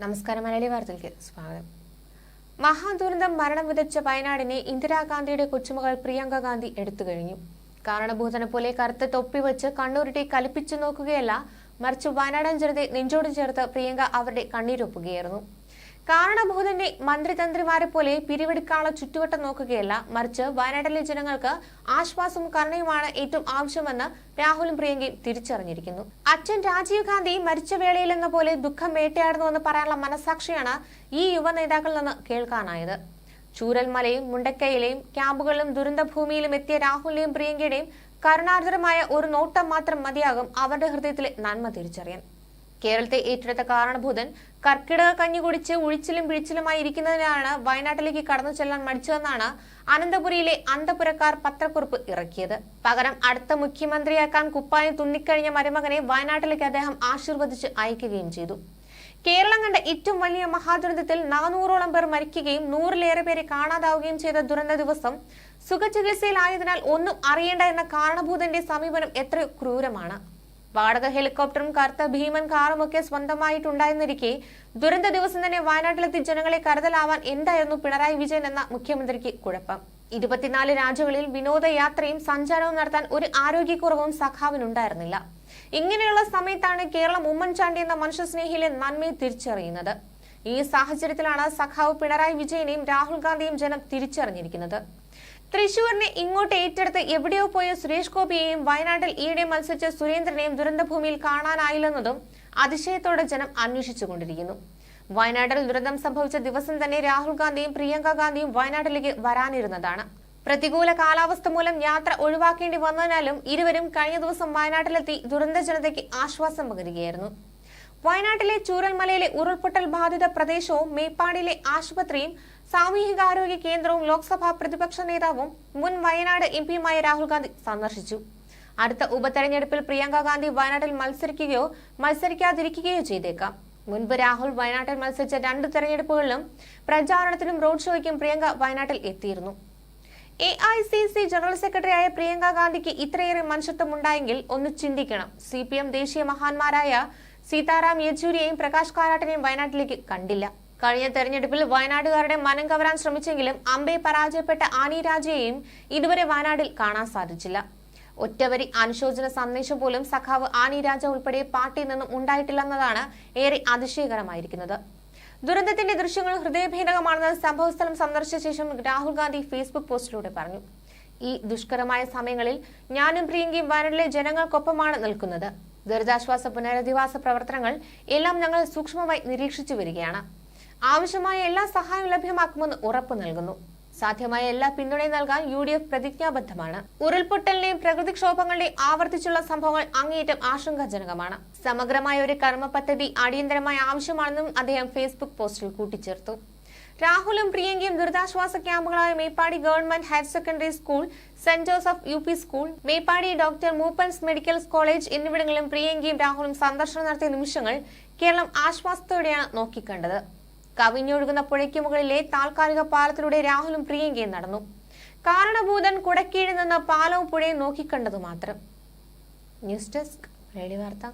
നമസ്കാരം മലയാളി വാർത്തയിലേക്ക് സ്വാഗതം. മഹാദുരന്തം മരണം വിതച്ച വയനാടിനെ ഇന്ദിരാഗാന്ധിയുടെ കൊച്ചുമകൾ പ്രിയങ്ക ഗാന്ധി എടുത്തു കഴിഞ്ഞു. കാരണഭൂതനെ പോലെ കറുത്ത തൊപ്പി വെച്ച് കണ്ണൂരിട്ടെ കലിപ്പിച്ചു നോക്കുകയല്ല മറിച്ച് വയനാടൻ ജനതയെ നെഞ്ചോട് ചേർത്ത് പ്രിയങ്ക അവരുടെ കണ്ണീരൊപ്പുകയായിരുന്നു. കാരണഭൂതന്റെ മന്ത്രിതന്ത്രിമാരെ പോലെ പിരിവെടുക്കാനുള്ള ചുറ്റുവട്ടം നോക്കുകയല്ല മറിച്ച് വയനാട്ടിലെ ജനങ്ങൾക്ക് ആശ്വാസവും കരുണയുമാണ് ഏറ്റവും ആവശ്യമെന്ന് രാഹുലും പ്രിയങ്കയും തിരിച്ചറിഞ്ഞിരിക്കുന്നു. അച്ഛൻ രാജീവ് ഗാന്ധി മരിച്ച വേളയിലെന്ന പോലെ ദുഃഖം വേട്ടയാടുന്നുവെന്ന് പറയാനുള്ള മനസാക്ഷിയാണ് ഈ യുവ നേതാക്കളിൽ നിന്ന് കേൾക്കാനായത്. ചൂരൽമലയും മുണ്ടക്കയിലെയും ക്യാമ്പുകളിലും ദുരന്തഭൂമിയിലും എത്തിയ രാഹുലിന്റെയും പ്രിയങ്കയുടെയും കരുണാർദ്രമായ ഒരു നോട്ടം മാത്രം മതിയാകും അവരുടെ ഹൃദയത്തിലെ നന്മ തിരിച്ചറിയാൻ. കേരളത്തെ ഏറ്റെടുത്ത കാരണഭൂതൻ കർക്കിടക കഞ്ഞി കുടിച്ച് ഉഴിച്ചിലും പിഴിച്ചിലുമായി ഇരിക്കുന്നതിനാണ് വയനാട്ടിലേക്ക് കടന്നു ചെല്ലാൻ മടിച്ചതെന്നാണ് അനന്തപുരിയിലെ അന്തപുരക്കാർ പത്രക്കുറിപ്പ് ഇറക്കിയത്. പകരം അടുത്ത മുഖ്യമന്ത്രിയാക്കാൻ കുപ്പായം തുന്നിക്കഴിഞ്ഞ മരുമകനെ വയനാട്ടിലേക്ക് അദ്ദേഹം ആശീർവദിച്ച് അയക്കുകയും ചെയ്തു. കേരളം കണ്ട ഏറ്റവും വലിയ മഹാദുരന്തത്തിൽ നാനൂറോളം പേർ മരിക്കുകയും നൂറിലേറെ പേരെ കാണാതാവുകയും ചെയ്ത ദുരന്ത ദിവസം സുഖചികിത്സയിലായതിനാൽ ഒന്നും അറിയേണ്ട എന്ന കാരണഭൂതന്റെ സമീപനം എത്ര ക്രൂരമാണ്. വാടക ഹെലികോപ്റ്ററും കറുത്ത ഭീമൻ കാറുമൊക്കെ സ്വന്തമായിട്ടുണ്ടായിരുന്നിരിക്കെ. ദുരന്ത ദിവസം തന്നെ വയനാട്ടിലെത്തി ജനങ്ങളെ കരുതലാവാൻ എന്തായിരുന്നു പിണറായി വിജയൻ എന്ന മുഖ്യമന്ത്രിക്ക് കുഴപ്പം? ഇരുപത്തിനാല് രാജ്യങ്ങളിൽ വിനോദയാത്രയും സഞ്ചാരവും നടത്താൻ ഒരു ആരോഗ്യക്കുറവും സഖാവിനുണ്ടായിരുന്നില്ല. ഇങ്ങനെയുള്ള സമയത്താണ് കേരളം ഉമ്മൻചാണ്ടി എന്ന മനുഷ്യസ്നേഹിയിലെ നന്മയെ തിരിച്ചറിയുന്നത്. ഈ സാഹചര്യത്തിലാണ് സഖാവ് പിണറായി വിജയനെയും രാഹുൽ ഗാന്ധിയും ജനം തിരിച്ചറിഞ്ഞിരിക്കുന്നത്. തൃശൂരിനെ ഇങ്ങോട്ട് ഏറ്റെടുത്ത് എവിടെയോ പോയ സുരേഷ് ഗോപിയെയും വയനാട്ടിൽ ഈയിടെ മത്സരിച്ച സുരേന്ദ്രനെയും ദുരന്തഭൂമിയിൽ കാണാനായില്ലെന്നതും അതിശയത്തോടെ ജനം അന്വേഷിച്ചുകൊണ്ടിരിക്കുന്നു. വയനാട്ടിൽ ദുരന്തം സംഭവിച്ച ദിവസം തന്നെ രാഹുൽ ഗാന്ധിയും പ്രിയങ്ക ഗാന്ധിയും വയനാട്ടിലേക്ക് വരാനിരുന്നതാണ്. പ്രതികൂല കാലാവസ്ഥ മൂലം യാത്ര ഒഴിവാക്കേണ്ടി വന്നതിനാലും ഇരുവരും കഴിഞ്ഞ ദിവസം വയനാട്ടിലെത്തി ദുരന്ത ജനതയ്ക്ക് ആശ്വാസം പകരുകയായിരുന്നു. വയനാട്ടിലെ ചൂരൽമലയിലെ ഉരുൾപൊട്ടൽ ബാധിത പ്രദേശവും മേപ്പാടിയിലെ ആശുപത്രിയും സാമൂഹികാരോഗ്യ കേന്ദ്രവും ലോക്സഭാ പ്രതിപക്ഷ നേതാവും മുൻ വയനാട് എം പിയുമായ രാഹുൽ ഗാന്ധി സന്ദർശിച്ചു. അടുത്ത ഉപതെരഞ്ഞെടുപ്പിൽ പ്രിയങ്ക ഗാന്ധി വയനാട്ടിൽ മത്സരിക്കുകയോ മത്സരിക്കാതിരിക്കുകയോ ചെയ്തേക്കാം. മുൻപ് രാഹുൽ വയനാട്ടിൽ മത്സരിച്ച രണ്ട് തെരഞ്ഞെടുപ്പുകളിലും പ്രചാരണത്തിനും റോഡ് ഷോയ്ക്കും പ്രിയങ്ക വയനാട്ടിൽ എത്തിയിരുന്നു. A I C C general സെക്രട്ടറിയായ പ്രിയങ്ക ഗാന്ധിക്ക് ഇത്രയേറെ മനുഷ്യത്വം ഉണ്ടായെങ്കിൽ ഒന്ന് ചിന്തിക്കണം. സി പി എം ദേശീയ മഹാന്മാരായ സീതാറാം യെച്ചൂരിയെയും പ്രകാശ് കാരാട്ടിനെയും വയനാട്ടിലേക്ക് കണ്ടില്ല. കഴിഞ്ഞ തെരഞ്ഞെടുപ്പിൽ വയനാടുകാരുടെ മനം കവരാൻ ശ്രമിച്ചെങ്കിലും അമ്പെ പരാജയപ്പെട്ട ആനി രാജയെയും ഇതുവരെ വയനാട്ടിൽ കാണാൻ സാധിച്ചില്ല. ഒറ്റവരി അനുശോചന സന്ദേശം പോലും സഖാവ് ആനി രാജ ഉൾപ്പെടെ പാർട്ടിയിൽ നിന്നും ഉണ്ടായിട്ടില്ലെന്നതാണ് ഏറെ അതിശയകരമായിരിക്കുന്നത്. ദുരന്തത്തിന്റെ ദൃശ്യങ്ങൾ ഹൃദയഭേദകമാണെന്ന് സംഭവസ്ഥലം സന്ദർശിച്ച ശേഷം രാഹുൽ ഗാന്ധി ഫേസ്ബുക്ക് പോസ്റ്റിലൂടെ പറഞ്ഞു. ഈ ദുഷ്കരമായ സമയങ്ങളിൽ ഞാനും പ്രിയങ്കയും വയനാട്ടിലെ ജനങ്ങൾക്കൊപ്പമാണ് നിൽക്കുന്നത്. ദുരിതാശ്വാസ പുനരധിവാസ പ്രവർത്തനങ്ങൾ എല്ലാം ഞങ്ങൾ സൂക്ഷ്മമായി നിരീക്ഷിച്ചു വരികയാണ്. ആവശ്യമായ എല്ലാ സഹായവും ലഭ്യമാക്കുമെന്ന് ഉറപ്പു നൽകുന്നു. സാധ്യമായ എല്ലാ പിന്തുണയും നൽകാൻ യു ഡി എഫ് പ്രതിജ്ഞാബദ്ധമാണ്. ഉരുൾപൊട്ടലിന്റെയും പ്രകൃതിക്ഷോഭങ്ങളുടെയും ആവർത്തിച്ചുള്ള സംഭവങ്ങൾ അങ്ങേയറ്റം ആശങ്കാജനകമാണ്. സമഗ്രമായ ഒരു കർമ്മ പദ്ധതി അടിയന്തരമായ ആവശ്യമാണെന്നും അദ്ദേഹം ഫേസ്ബുക്ക് പോസ്റ്റിൽ കൂട്ടിച്ചേർത്തു. രാഹുലും പ്രിയങ്കയും ദുരിതാശ്വാസ ക്യാമ്പുകളായ Meppadi government higher secondary school Saint Joseph U P school Meppadi doctor Moopens medical college എന്നിവിടങ്ങളിലും പ്രിയങ്കയും രാഹുലും സന്ദർശനം നടത്തിയ നിമിഷങ്ങൾ കേരളം ആശ്വാസത്തോടെയാണ് നോക്കിക്കണ്ടത്. കവിഞ്ഞൊഴുകുന്ന പുഴയ്ക്ക് മുകളിലെ താൽക്കാലിക പാലത്തിലൂടെ രാഹുലും പ്രിയങ്കയും നടന്നു. കാരണഭൂതൻ കുടക്കീഴിൽ നിന്ന് പാലവും പുഴയും നോക്കിക്കണ്ടതു മാത്രം. ന്യൂസ് ഡെസ്ക് റേഡിയോ വാർത്ത.